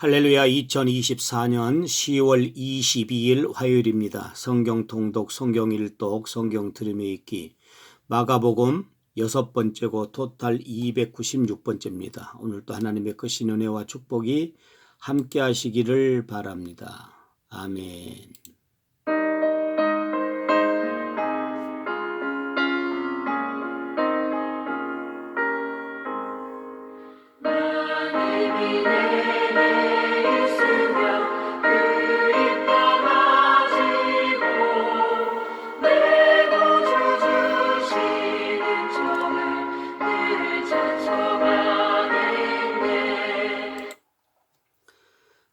할렐루야 2024년 10월 22일 화요일입니다. 성경 통독, 성경 일독, 성경 들음에 읽기. 마가복음 여섯 번째고 토탈 296번째입니다. 오늘 또 하나님의 크신 은혜와 축복이 함께 하시기를 바랍니다. 아멘.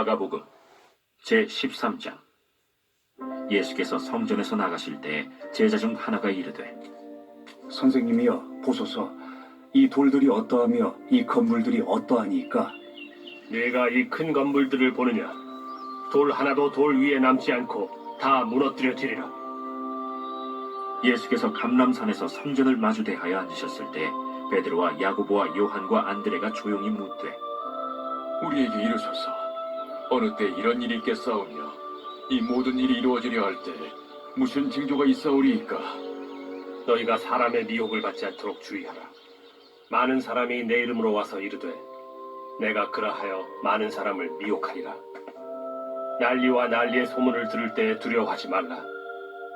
마가복음 제 13장 예수께서 성전에서 나가실 때 제자 중 하나가 이르되 선생님이여 보소서 이 돌들이 어떠하며 이 건물들이 어떠하니까 네가 이 큰 건물들을 보느냐? 돌 하나도 돌 위에 남지 않고 다 무너뜨려 지리라. 예수께서 감람산에서 성전을 마주 대하여 앉으셨을 때 베드로와 야고보와 요한과 안드레가 조용히 묻되 우리에게 이르소서 어느 때 이런 일이 있겠사오며 이 모든 일이 이루어지려 할 때 무슨 징조가 있사오리이까 너희가 사람의 미혹을 받지 않도록 주의하라. 많은 사람이 내 이름으로 와서 이르되 내가 그라하여 많은 사람을 미혹하리라. 난리와 난리의 소문을 들을 때 두려워하지 말라.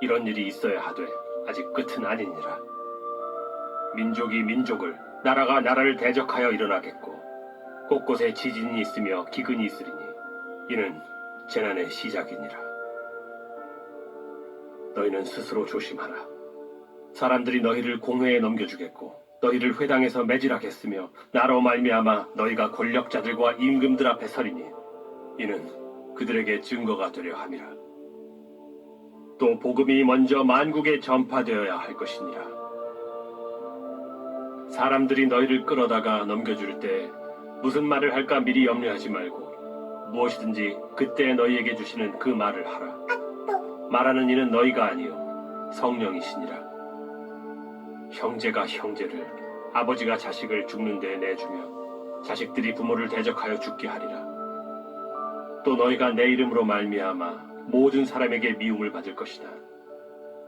이런 일이 있어야 하되 아직 끝은 아니니라. 민족이 민족을 나라가 나라를 대적하여 일어나겠고 곳곳에 지진이 있으며 기근이 있으리니 이는 재난의 시작이니라. 너희는 스스로 조심하라. 사람들이 너희를 공회에 넘겨주겠고 너희를 회당에서 매질하겠으며 나로 말미암아 너희가 권력자들과 임금들 앞에 서리니 이는 그들에게 증거가 되려 함이라. 또 복음이 먼저 만국에 전파되어야 할 것이니라. 사람들이 너희를 끌어다가 넘겨줄 때 무슨 말을 할까 미리 염려하지 말고 무엇이든지 그때 너희에게 주시는 그 말을 하라. 말하는 이는 너희가 아니요 성령이시니라. 형제가 형제를 아버지가 자식을 죽는 데 내주며 자식들이 부모를 대적하여 죽게 하리라. 또 너희가 내 이름으로 말미암아 모든 사람에게 미움을 받을 것이다.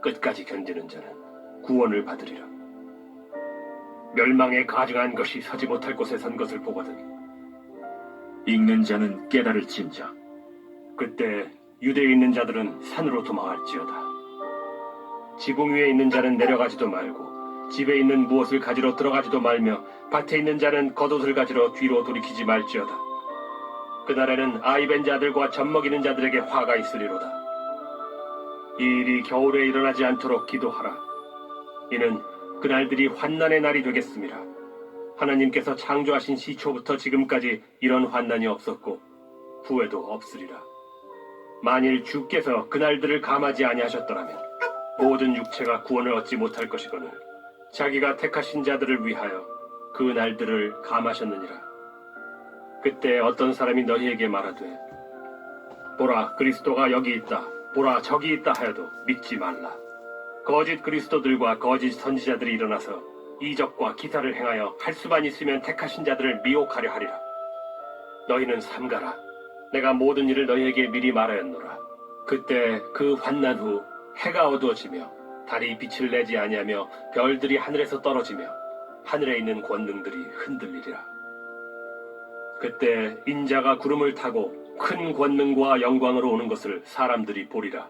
끝까지 견디는 자는 구원을 받으리라. 멸망에 가증한 것이 서지 못할 곳에 선 것을 보거든. 읽는 자는 깨달을진저 그때 유대에 있는 자들은 산으로 도망할지어다. 지붕 위에 있는 자는 내려가지도 말고 집에 있는 무엇을 가지러 들어가지도 말며 밭에 있는 자는 겉옷을 가지러 뒤로 돌이키지 말지어다. 그날에는 아이벤 자들과 젖먹이는 자들에게 화가 있으리로다. 이 일이 겨울에 일어나지 않도록 기도하라. 이는 그날들이 환난의 날이 되겠습니다. 하나님께서 창조하신 시초부터 지금까지 이런 환난이 없었고 후에도 없으리라. 만일 주께서 그날들을 감하지 아니하셨더라면 모든 육체가 구원을 얻지 못할 것이거늘 자기가 택하신 자들을 위하여 그 날들을 감하셨느니라. 그때 어떤 사람이 너희에게 말하되 보라 그리스도가 여기 있다. 보라 적이 있다 하여도 믿지 말라. 거짓 그리스도들과 거짓 선지자들이 일어나서 이적과 기사를 행하여 할 수만 있으면 택하신 자들을 미혹하려 하리라. 너희는 삼가라. 내가 모든 일을 너희에게 미리 말하였노라. 그때 그 환난 후 해가 어두워지며 달이 빛을 내지 아니하며 별들이 하늘에서 떨어지며 하늘에 있는 권능들이 흔들리리라. 그때 인자가 구름을 타고 큰 권능과 영광으로 오는 것을 사람들이 보리라.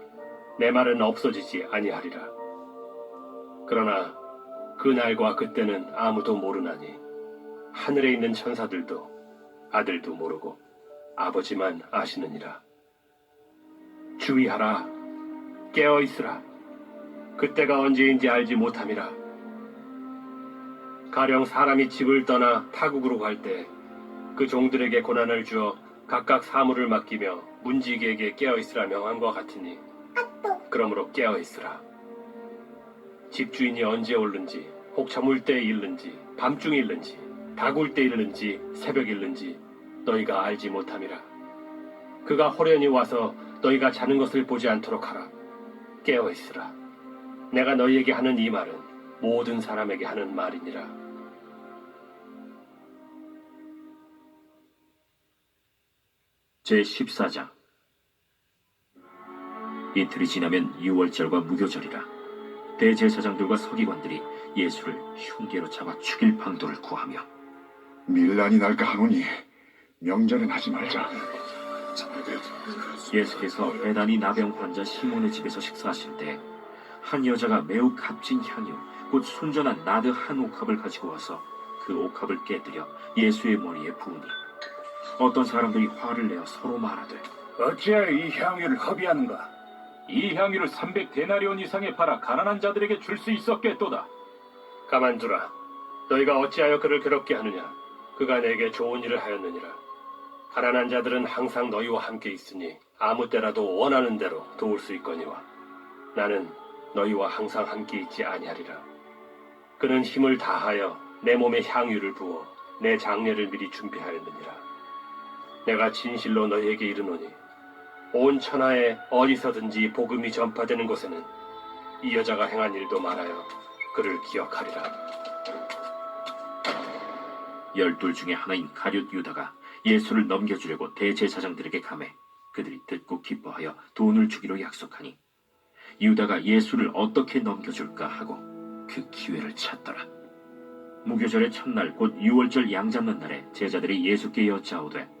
내 말은 없어지지 아니하리라. 그러나 그 날과 그때는 아무도 모르나니 하늘에 있는 천사들도 아들도 모르고 아버지만 아시느니라. 주의하라. 깨어 있으라. 그때가 언제인지 알지 못함이라. 가령 사람이 집을 떠나 타국으로 갈 때 그 종들에게 고난을 주어 각각 사물을 맡기며 문지기에게 깨어 있으라 명함과 같으니 그러므로 깨어 있으라. 집주인이 언제 올는지 혹 저물 때에 일는지 밤중에 일는지 다굴 때 일는지 새벽 일는지 너희가 알지 못함이라. 그가 호련히 와서 너희가 자는 것을 보지 않도록 하라. 깨어 있으라. 내가 너희에게 하는 이 말은 모든 사람에게 하는 말이니라. 제14장 이틀이 지나면 유월절과 무교절이라 대제사장들과 서기관들이 예수를 흉계로 잡아 죽일 방도를 구하며 밀란이 날까 하노니 명절엔 하지 말자. 예수께서 배단이 나병 환자 시몬의 집에서 식사하실 때 한 여자가 매우 값진 향유 곧 순전한 나드 한 옥합을 가지고 와서 그 옥합을 깨뜨려 예수의 머리에 부으니 어떤 사람들이 화를 내어 서로 말하되 어찌하여 이 향유를 허비하는가? 이 향유를 300데나리온 이상에 팔아 가난한 자들에게 줄 수 있었겠도다. 가만두라. 너희가 어찌하여 그를 괴롭게 하느냐? 그가 내게 좋은 일을 하였느니라. 가난한 자들은 항상 너희와 함께 있으니 아무 때라도 원하는 대로 도울 수 있거니와 나는 너희와 항상 함께 있지 아니하리라. 그는 힘을 다하여 내 몸에 향유를 부어 내 장례를 미리 준비하였느니라. 내가 진실로 너희에게 이르노니 온 천하에 어디서든지 복음이 전파되는 곳에는 이 여자가 행한 일도 말하여 그를 기억하리라. 열둘 중에 하나인 가룟 유다가 예수를 넘겨주려고 대제사장들에게 감해 그들이 듣고 기뻐하여 돈을 주기로 약속하니 유다가 예수를 어떻게 넘겨줄까 하고 그 기회를 찾더라. 무교절의 첫날 곧 유월절 양 잡는 날에 제자들이 예수께 여짜오되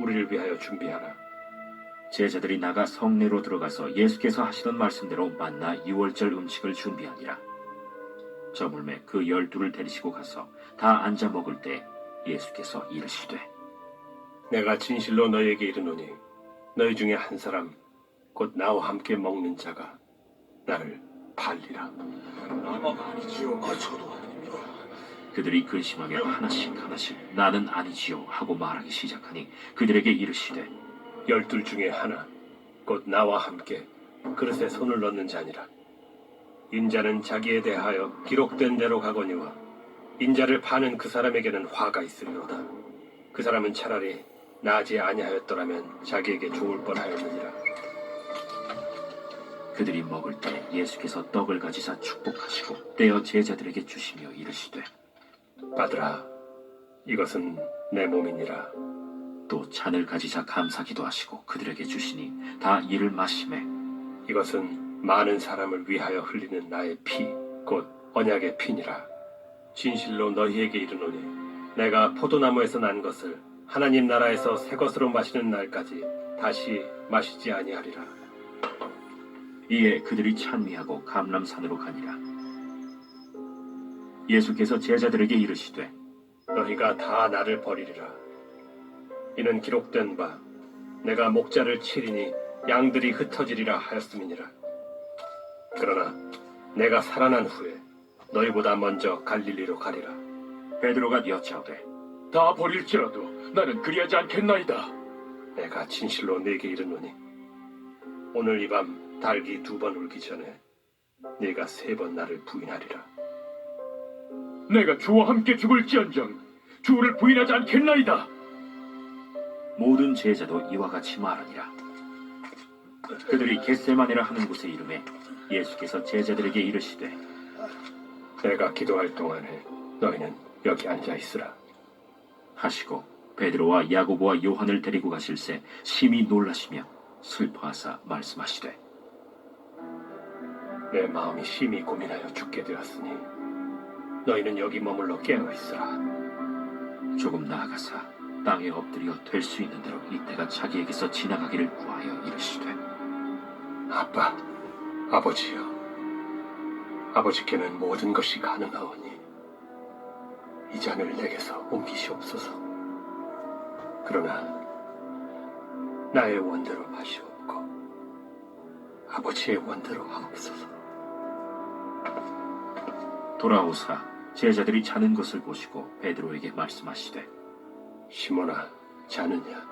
우리를 위하여 준비하라. 제자들이 나가 성내로 들어가서 예수께서 하시던 말씀대로 만나 유월절 음식을 준비하니라. 저물매 그 열두를 데리시고 가서 다 앉아 먹을 때 예수께서 이르시되 내가 진실로 너희에게 이르노니 너희 중에 한 사람 곧 나와 함께 먹는 자가 나를 팔리라. 그들이 근심하며 하나씩 하나씩 나는 아니지요 하고 말하기 시작하니 그들에게 이르시되 열둘 중에 하나 곧 나와 함께 그릇에 손을 넣는 자니라. 인자는 자기에 대하여 기록된 대로 가거니와 인자를 파는 그 사람에게는 화가 있으리로다. 그 사람은 차라리 나지 아니하였더라면 자기에게 좋을 뻔하였느니라. 그들이 먹을 때 예수께서 떡을 가지사 축복하시고 떼어 제자들에게 주시며 이르시되 받으라. 이것은 내 몸이니라. 또 잔을 가지자 감사기도 하시고 그들에게 주시니 다 이를 마심에 이것은 많은 사람을 위하여 흘리는 나의 피, 곧 언약의 피니라. 진실로 너희에게 이르노니 내가 포도나무에서 난 것을 하나님 나라에서 새 것으로 마시는 날까지 다시 마시지 아니하리라. 이에 그들이 찬미하고 감람산으로 가니라 예수께서 제자들에게 이르시되 너희가 다 나를 버리리라. 이는 기록된 바 내가 목자를 치리니 양들이 흩어지리라 하였음이니라. 그러나 내가 살아난 후에 너희보다 먼저 갈릴리로 가리라. 베드로가 여짜오되 다 버릴지라도 나는 그리하지 않겠나이다. 내가 진실로 네게 이르노니 오늘 이 밤 달기 두 번 울기 전에 네가 세 번 나를 부인하리라. 내가 주와 함께 죽을지언정 주를 부인하지 않겠나이다. 모든 제자도 이와 같이 말하니라 그들이 겟세마네라 하는 곳에 이름에 예수께서 제자들에게 이르시되 내가 기도할 동안에 너희는 여기 앉아 있으라. 하시고 베드로와 야고보와 요한을 데리고 가실새 심히 놀라시며 슬퍼하사 말씀하시되 내 마음이 심히 고민하여 죽게 되었으니 너희는 여기 머물러 깨어 있으라. 조금 나아가사 땅에 엎드려 될 수 있는 대로 이때가 자기에게서 지나가기를 구하여 이르시되 아빠, 아버지여, 아버지께는 모든 것이 가능하오니 이 잔을 내게서 옮기시옵소서. 그러나 나의 원대로 마시옵고 아버지의 원대로 하옵소서. 돌아오사 제자들이 자는 것을 보시고 베드로에게 말씀하시되 시몬아, 자느냐?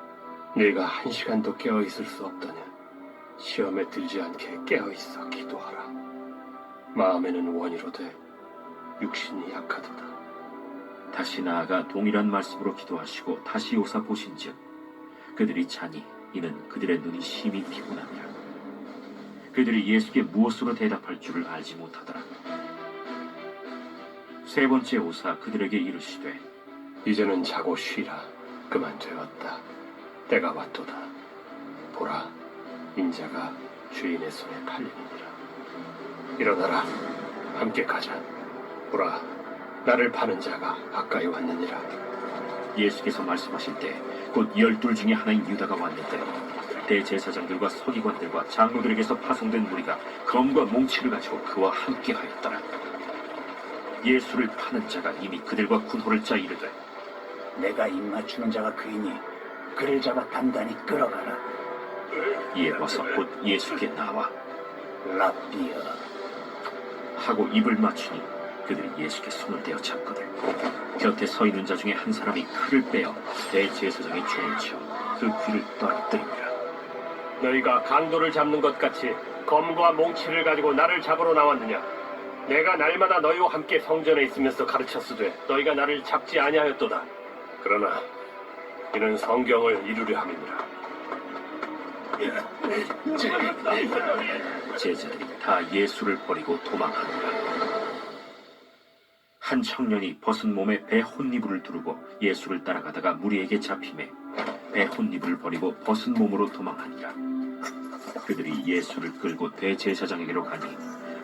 네가 한 시간도 깨어 있을 수 없더냐? 시험에 들지 않게 깨어 있어 기도하라. 마음에는 원이로되 육신이 약하도다. 다시 나아가 동일한 말씀으로 기도하시고 다시 오사 보신즉 그들이 자니 이는 그들의 눈이 심히 피곤함이라 그들이 예수께 무엇으로 대답할 줄을 알지 못하더라 세 번째 오사 그들에게 이르시되 이제는 자고 쉬라. 그만 되었다. 때가 왔도다. 보라, 인자가 주인의 손에 팔리느니라. 일어나라. 함께 가자. 보라, 나를 파는 자가 가까이 왔느니라. 예수께서 말씀하실 때 곧 열둘 중에 하나인 유다가 왔는데 대제사장들과 서기관들과 장로들에게서 파송된 무리가 검과 몽치를 가지고 그와 함께 하였더라 예수를 파는 자가 이미 그들과 군호를 짜 이르되 내가 입맞추는 자가 그이니 그를 잡아 단단히 끌어가라. 이에 와서 곧 예수께 나와 라비어 하고 입을 맞추니 그들이 예수께 손을 대어 잡거든 곁에 서 있는 자 중에 한 사람이 칼을 빼어 대제사장의 총을 치어 그 귀를 떨어뜨리니라 너희가 강도를 잡는 것 같이 검과 몽치를 가지고 나를 잡으러 나왔느냐? 내가 날마다 너희와 함께 성전에 있으면서 가르쳤으되 너희가 나를 잡지 아니하였도다. 그러나 이는 성경을 이루려 함이니라. 제자들이 다 예수를 버리고 도망하니라 한 청년이 벗은 몸에 배 혼니부를 두르고 예수를 따라가다가 무리에게 잡힘에 배 혼니부를 버리고 벗은 몸으로 도망하니라 그들이 예수를 끌고 대제사장에게로 가니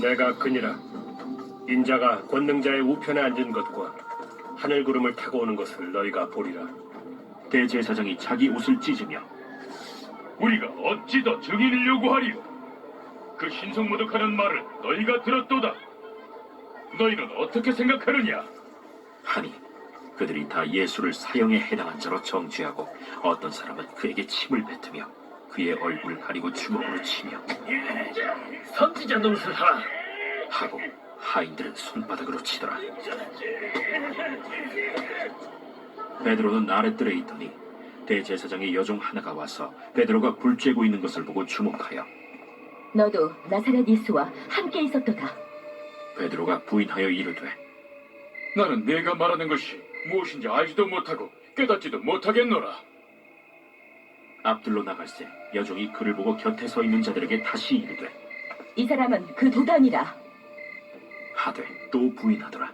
내가 그니라. 인자가 권능자의 우편에 앉은 것과 하늘 구름을 타고 오는 것을 너희가 보리라. 대제사장이 자기 옷을 찢으며 우리가 어찌 더 증인을 요구하리요? 그 신성모독하는 말을 너희가 들었도다. 너희는 어떻게 생각하느냐? 하니 그들이 다 예수를 사형에 해당한 자로 정죄하고 어떤 사람은 그에게 침을 뱉으며 그의 얼굴을 가리고 주먹으로 치며 선지자 노릇을 하라. 하고 하인들은 손바닥으로 치더라. 베드로는 아랫뜰에 있더니 대제사장의 여종 하나가 와서 베드로가 불 쬐고 있는 것을 보고 주목하여 너도 나사렛 예수와 함께 있었도다. 베드로가 부인하여 이르되 나는 내가 말하는 것이 무엇인지 알지도 못하고 깨닫지도 못하겠노라. 앞들로 나갈새 여종이 그를 보고 곁에 서 있는 자들에게 다시 이르되 이 사람은 그 도단이라. 하되 또 부인하더라.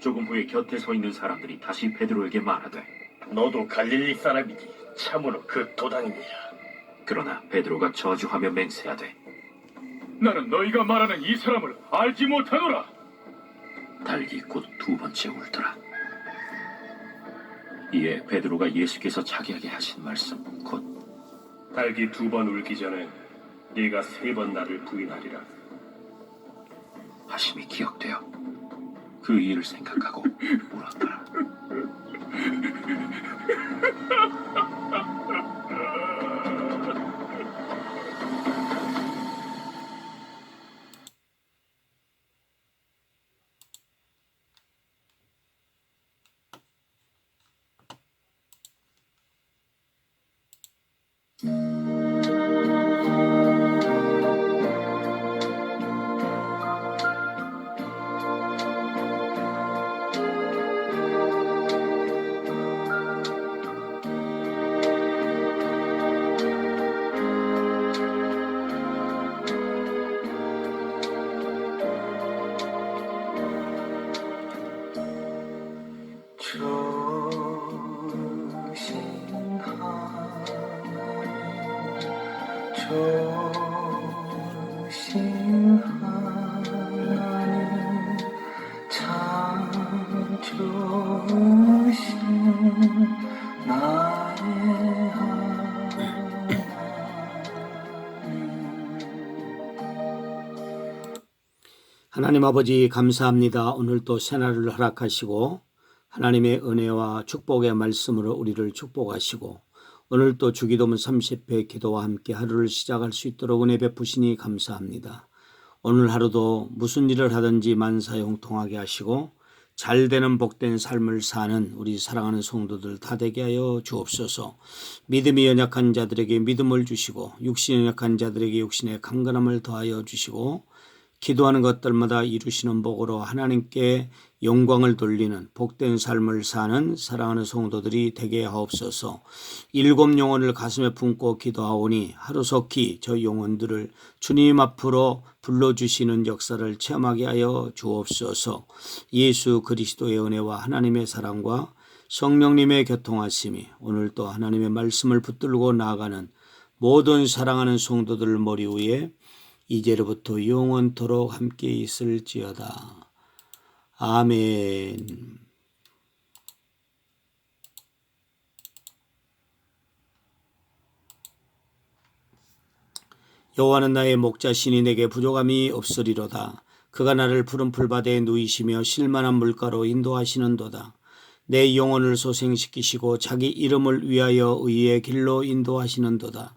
조금 후에 곁에 서 있는 사람들이 다시 베드로에게 말하되 너도 갈릴리 사람이니 참으로 그 도당이니라. 그러나 베드로가 저주하며 맹세하되 나는 너희가 말하는 이 사람을 알지 못하노라. 달기 곧 두 번째 울더라. 이에 베드로가 예수께서 자기에게 하신 말씀 곧 달기 두 번 울기 전에 네가 세 번 나를 부인하리라. 하심이 기억되어 그 일을 생각하고 울었더라. 하나님 아버지 감사합니다. 오늘 또 새날을 허락하시고 하나님의 은혜와 축복의 말씀으로 우리를 축복하시고 오늘 또 주기도문 30회 기도와 함께 하루를 시작할 수 있도록 은혜 베푸시니 감사합니다. 오늘 하루도 무슨 일을 하든지 만사형통하게 하시고 잘 되는 복된 삶을 사는 우리 사랑하는 성도들 다 되게 하여 주옵소서. 믿음이 연약한 자들에게 믿음을 주시고 육신이 연약한 자들에게 육신의 강건함을 더하여 주시고 기도하는 것들마다 이루시는 복으로 하나님께 영광을 돌리는 복된 삶을 사는 사랑하는 성도들이 되게 하옵소서. 일곱 영혼을 가슴에 품고 기도하오니 하루속히 저 영혼들을 주님 앞으로 불러주시는 역사를 체험하게 하여 주옵소서. 예수 그리스도의 은혜와 하나님의 사랑과 성령님의 교통하심이 오늘 또 하나님의 말씀을 붙들고 나아가는 모든 사랑하는 성도들 머리 위에 이제로부터 영원토록 함께 있을지어다. 아멘. 여호와는 나의 목자신이 내게 부족함이 없으리로다. 그가 나를 푸른 풀밭에 누이시며 실만한 물가로 인도하시는도다. 내 영혼을 소생시키시고 자기 이름을 위하여 의의 길로 인도하시는도다.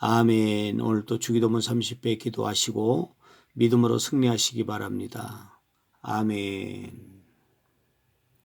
아멘. 오늘 또 주기도문 30배 기도하시고 믿음으로 승리하시기 바랍니다. 아멘.